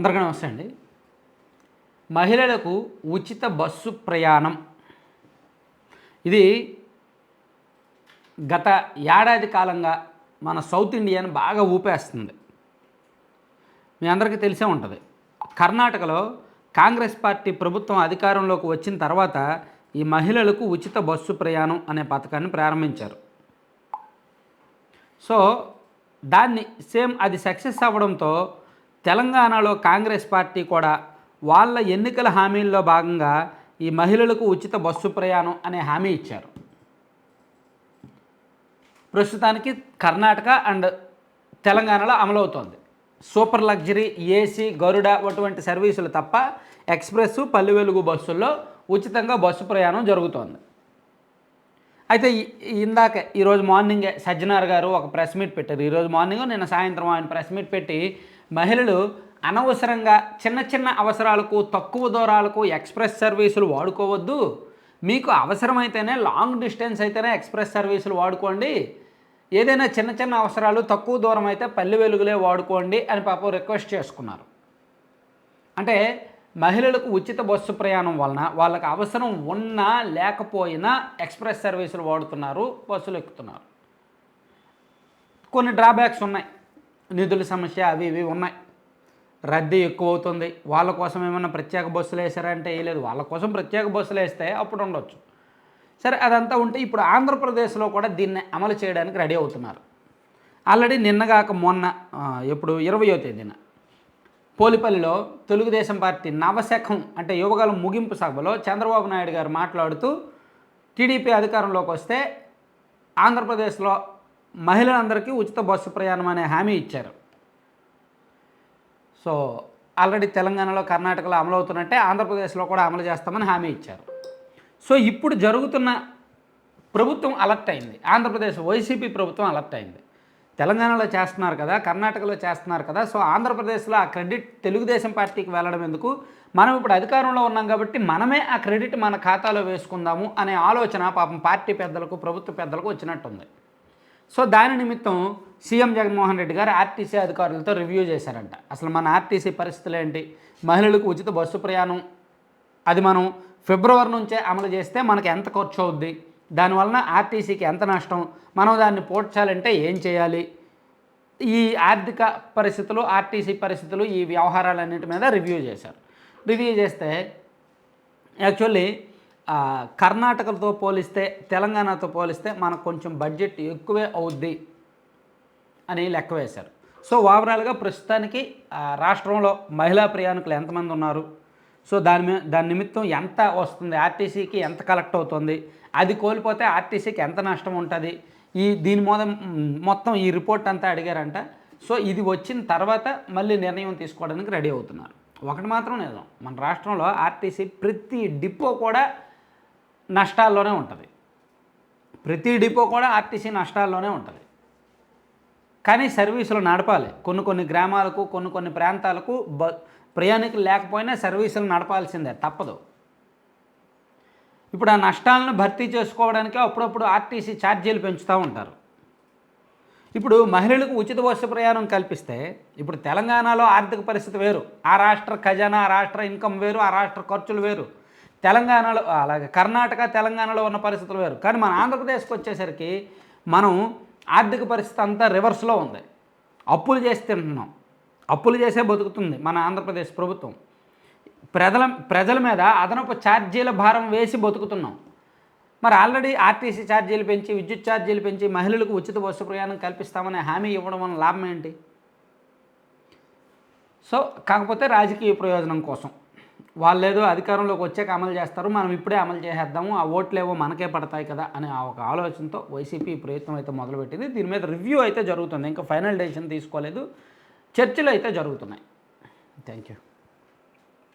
అందరికీ నమస్తే అండి. మహిళలకు ఉచిత బస్సు ప్రయాణం. ఇది గత ఏడాది కాలంగా మన సౌత్ ఇండియాని బాగా ఊపేస్తుంది. మీ అందరికీ తెలిసే ఉంటుంది. కర్ణాటకలో కాంగ్రెస్ పార్టీ ప్రభుత్వం అధికారంలోకి వచ్చిన తర్వాత ఈ మహిళలకు ఉచిత బస్సు ప్రయాణం అనే పథకాన్ని ప్రారంభించారు. సో దాన్ని సేమ్ అది సక్సెస్ అవ్వడంతో తెలంగాణలో కాంగ్రెస్ పార్టీ కూడా వాళ్ళ ఎన్నికల హామీల్లో భాగంగా ఈ మహిళలకు ఉచిత బస్సు ప్రయాణం అనే హామీ ఇచ్చారు. ప్రస్తుతానికి కర్ణాటక అండ్ తెలంగాణలో అమలవుతోంది. సూపర్ లగ్జరీ ఏసీ గరుడ అటువంటి సర్వీసులు తప్ప ఎక్స్ప్రెస్ పల్లె వెలుగు బస్సుల్లో ఉచితంగా బస్సు ప్రయాణం జరుగుతోంది. అయితే ఇందాక ఈరోజు మార్నింగే సజ్జనార్ గారు ఒక ప్రెస్ మీట్ పెట్టారు. ఈరోజు మార్నింగ్ నిన్న సాయంత్రం ఆయన ప్రెస్ మీట్ పెట్టి మహిళలు అనవసరంగా చిన్న చిన్న అవసరాలకు తక్కువ దూరాలకు ఎక్స్ప్రెస్ సర్వీసులు వాడుకోవద్దు. మీకు అవసరమైతేనే లాంగ్ డిస్టెన్స్ అయితేనే ఎక్స్ప్రెస్ సర్వీసులు వాడుకోండి. ఏదైనా చిన్న చిన్న అవసరాలు తక్కువ దూరం అయితే పల్లె వెలుగులే వాడుకోండి అని పాపం రిక్వెస్ట్ చేసుకున్నారు. అంటే మహిళలకు ఉచిత బస్సు ప్రయాణం వలన వాళ్ళకి అవసరం ఉన్నా లేకపోయినా ఎక్స్ప్రెస్ సర్వీసులు వాడుతున్నారు బస్సులు ఎక్కుతున్నారు. కొన్ని డ్రాబ్యాక్స్ ఉన్నాయి. నిధుల సమస్య అవి ఇవి ఉన్నాయి. రద్దీ ఎక్కువ అవుతుంది వాళ్ళ కోసం ఏమైనా ప్రత్యేక బస్సులు వేసారంటే వేయలేదు వాళ్ళ కోసం ప్రత్యేక బస్సులు వేస్తే అప్పుడు ఉండొచ్చు. సరే అదంతా ఉంటే ఇప్పుడు ఆంధ్రప్రదేశ్లో కూడా దీన్ని అమలు చేయడానికి రెడీ అవుతున్నారు. ఆల్రెడీ నిన్నగాక మొన్న ఇప్పుడు ఎప్పుడు ఇరవయో తేదీన పోలిపల్లిలో తెలుగుదేశం పార్టీ నవశకం అంటే యువగాల ముగింపు సభలో చంద్రబాబు నాయుడు గారు మాట్లాడుతూ టీడీపీ అధికారంలోకి వస్తే ఆంధ్రప్రదేశ్లో మహిళలందరికీ ఉచిత బస్సు ప్రయాణం అనే హామీ ఇచ్చారు. సో ఆల్రెడీ తెలంగాణలో కర్ణాటకలో అమలవుతున్నట్టే ఆంధ్రప్రదేశ్లో కూడా అమలు చేస్తామని హామీ ఇచ్చారు. సో ఇప్పుడు జరుగుతున్న ప్రభుత్వం అలర్ట్ అయింది. ఆంధ్రప్రదేశ్ వైసీపీ ప్రభుత్వం అలర్ట్ అయింది. తెలంగాణలో చేస్తున్నారు కదా కర్ణాటకలో చేస్తున్నారు కదా సో ఆంధ్రప్రదేశ్లో ఆ క్రెడిట్ తెలుగుదేశం పార్టీకి వెళ్ళడం ఎందుకు? మనం ఇప్పుడు అధికారంలో ఉన్నాం కాబట్టి మనమే ఆ క్రెడిట్ మన ఖాతాలో వేసుకుందాము అనే ఆలోచన పాపం పార్టీ పెద్దలకు ప్రభుత్వ పెద్దలకు వచ్చినట్టుంది. సో దాని నిమిత్తం సీఎం జగన్మోహన్ రెడ్డి గారు ఆర్టీసీ అధికారులతో రివ్యూ చేశారంట. అసలు మన ఆర్టీసీ పరిస్థితులు ఏంటి? మహిళలకు ఉచిత బస్సు ప్రయాణం అది మనం ఫిబ్రవరి నుంచే అమలు చేస్తే మనకు ఎంత ఖర్చు అవుద్ది? దానివలన ఆర్టీసీకి ఎంత నష్టం? మనం దాన్ని పోడ్చాలంటే ఏం చేయాలి? ఈ ఆర్థిక పరిస్థితులు ఆర్టీసీ పరిస్థితులు ఈ వ్యవహారాలన్నిటి మీద రివ్యూ చేశారు. రివ్యూ చేస్తే యాక్చువల్లీ కర్ణాటకతో పోలిస్తే తెలంగాణతో పోలిస్తే మనకు కొంచెం బడ్జెట్ ఎక్కువే అవుద్ది అని లెక్క వేశారు. సో ఓవరాల్గా ప్రస్తుతానికి రాష్ట్రంలో మహిళా ప్రయాణికులు ఎంతమంది ఉన్నారు? సో దాని దాని నిమిత్తం ఎంత వస్తుంది? ఆర్టీసీకి ఎంత కలెక్ట్ అవుతుంది? అది కోల్పోతే ఆర్టీసీకి ఎంత నష్టం ఉంటుంది? ఈ దీని మీద మొత్తం ఈ రిపోర్ట్ అంతా అడిగారంట. సో ఇది వచ్చిన తర్వాత మళ్ళీ నిర్ణయం తీసుకోవడానికి రెడీ అవుతున్నారు. ఒకటి మాత్రం నిజం మన రాష్ట్రంలో ఆర్టీసీ ప్రతి డిపో కూడా నష్టాల్లోనే ఉంటుంది. ప్రతి డిపో కూడా ఆర్టీసీ నష్టాల్లోనే ఉంటుంది. కానీ సర్వీసులు నడపాలి. కొన్ని కొన్ని గ్రామాలకు కొన్ని కొన్ని ప్రాంతాలకు బ ప్రయాణికులు లేకపోయినా సర్వీసులు నడపాల్సిందే తప్పదు. ఇప్పుడు ఆ నష్టాలను భర్తీ చేసుకోవడానికి అప్పుడప్పుడు ఆర్టీసీ ఛార్జీలు పెంచుతూ ఉంటారు. ఇప్పుడు మహిళలకు ఉచిత బస్సు ప్రయాణం కల్పిస్తే ఇప్పుడు తెలంగాణలో ఆర్థిక పరిస్థితి వేరు. ఆ రాష్ట్ర ఖజానా ఆ రాష్ట్ర ఇన్కమ్ వేరు ఆ రాష్ట్ర ఖర్చులు వేరు. తెలంగాణలో అలాగే కర్ణాటక తెలంగాణలో ఉన్న పరిస్థితులు వేరు. కానీ మన ఆంధ్రప్రదేశ్కి వచ్చేసరికి మనం ఆర్థిక పరిస్థితి అంతా రివర్స్లో ఉంది. అప్పులు చేసి తింటున్నాం. అప్పులు చేసే బతుకుతుంది మన ఆంధ్రప్రదేశ్ ప్రభుత్వం. ప్రజల ప్రజల మీద అదనపు ఛార్జీల భారం వేసి బతుకుతున్నాం. మరి ఆల్రెడీ ఆర్టీసీ ఛార్జీలు పెంచి విద్యుత్ ఛార్జీలు పెంచి మహిళలకు ఉచిత బస్సు ప్రయాణం కల్పిస్తామనే హామీ ఇవ్వడం వల్ల లాభం ఏంటి? సో కాకపోతే రాజకీయ ప్రయోజనం కోసం. వాళ్ళు ఏదో అధికారంలోకి వచ్చాక అమలు చేస్తారు మనం ఇప్పుడే అమలు చేసేద్దాము ఆ ఓట్లేవో మనకే పడతాయి కదా అనే ఆ ఒక ఆలోచనతో వైసీపీ ప్రయత్నం అయితే మొదలుపెట్టింది. దీని మీద రివ్యూ అయితే జరుగుతుంది ఇంకా ఫైనల్ డెసిషన్ తీసుకోలేదు చర్చలు అయితే జరుగుతున్నాయి. Thank you.